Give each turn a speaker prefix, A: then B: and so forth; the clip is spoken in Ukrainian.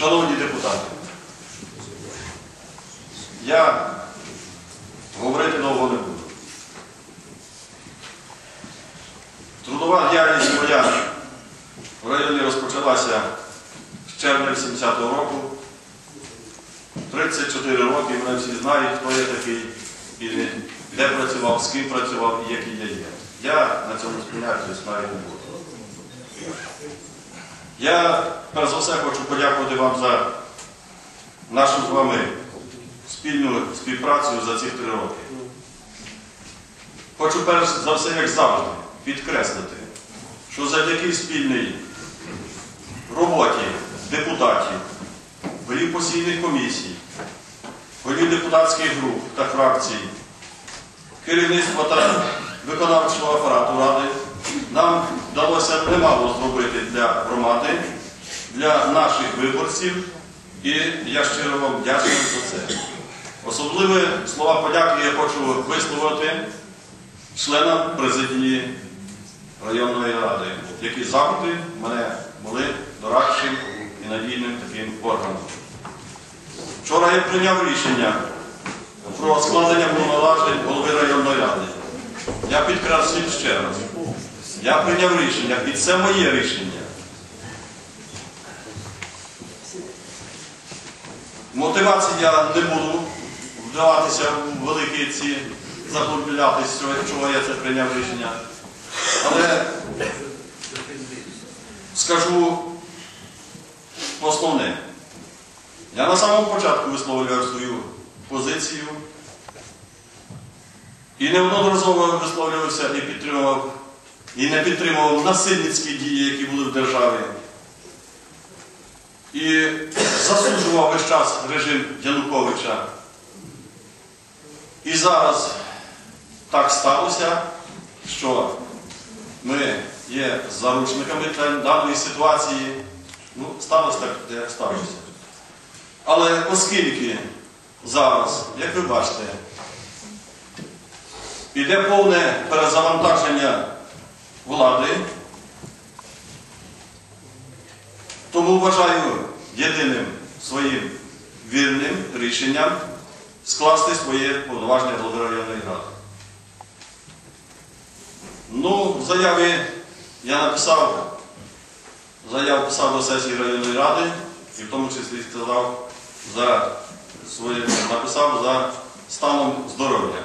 A: Шановні депутати, я говорити довго не буду. Трудова діяльність моя в районі розпочалася з червня 70-го року. 34 роки, мене всі знають, хто я такий, і де працював, з ким працював і який я є. Я на цьому спиняюся навіть не буду. Я перш за все хочу подякувати вам за нашу з вами спільну співпрацю за ці три роки. Хочу перш за все, як завжди, підкреслити, що завдяки спільній роботі депутатів, голів постійних комісій, голів депутатських груп та фракцій, керівництва та виконавчого апарату Ради, нам вдалося немало зробити для наших виборців, і я щиро вам вдячний за це. Особливі слова подяки я хочу висловити членам президії районної ради, які завжди мене були дорадчим і надійним таким органом. Вчора я прийняв рішення про складення повноважень голови районної ради. Я підкреслюю ще раз. Я прийняв рішення, і це моє рішення. Мотивації я не буду вдаватися в великі ці заглубляти, з чого- чого я це прийняв рішення. Але скажу основне. Я на самому початку висловлював свою позицію і неодноразово висловлювався і підтримував, і не підтримував насильницькі дії, які були в державі. І засуджував весь час режим Януковича. І зараз так сталося, що ми є заручниками даної ситуації. Ну, сталося так, як сталося. Але оскільки зараз, як ви бачите, іде повне перезавантаження влади, тому вважаю єдиним своїм вірним рішенням скласти своє повноваження голови районної ради. Ну, в заяві я написав, заяву писав до сесії районної ради, і в тому числі сказав за своє, написав за станом здоров'я.